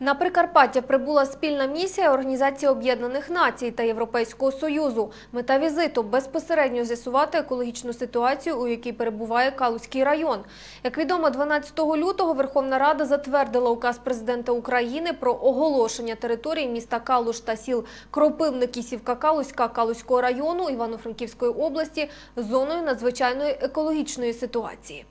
На Прикарпаття прибула спільна місія Організації Об'єднаних Націй та Європейського Союзу. Мета візиту безпосередньо з'ясувати екологічну ситуацію, у якій перебуває Калузький район. Як відомо, 12 лютого Верховна Рада затвердила указ президента України про оголошення території міста Калуш та сіл Кропивни, Кісівка, Калузька, Калузького району Івано-Франківської області зоною надзвичайної екологічної ситуації.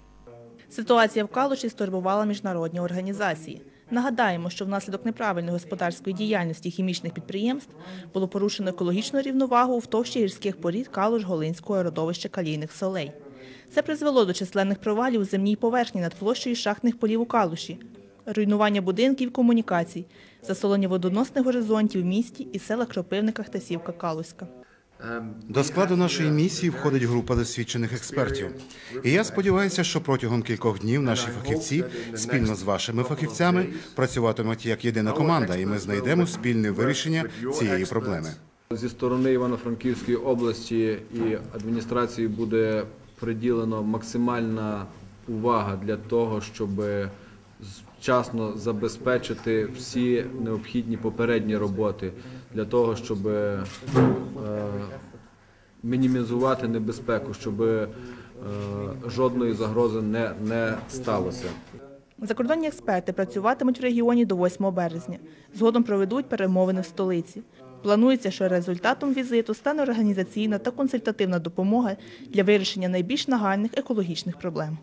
Ситуація в Калуші стурбувала міжнародні організації. Нагадаємо, що внаслідок неправильної господарської діяльності хімічних підприємств було порушено екологічну рівновагу в товщі гірських порід Калуш-Голинського родовища калійних солей. Це призвело до численних провалів у земній поверхні над площею шахтних полів у Калуші, руйнування будинків комунікацій, засолення водоносних горизонтів в місті і селах Кропивниках та Сівка Калуська. До складу нашої місії входить група досвідчених експертів. І я сподіваюся, що протягом кількох днів наші фахівці спільно з вашими фахівцями працюватимуть як єдина команда, і ми знайдемо спільне вирішення цієї проблеми. Зі сторони Івано-Франківської області і адміністрації буде приділено максимальна увага для того, щоб вчасно забезпечити всі необхідні попередні роботи для того, щоб е, мінімізувати небезпеку, щоб е, жодної загрози не, не сталося. Закордонні експерти працюватимуть в регіоні до 8 березня. Згодом проведуть перемовини в столиці. Планується, що результатом візиту стане організаційна та консультативна допомога для вирішення найбільш нагальних екологічних проблем.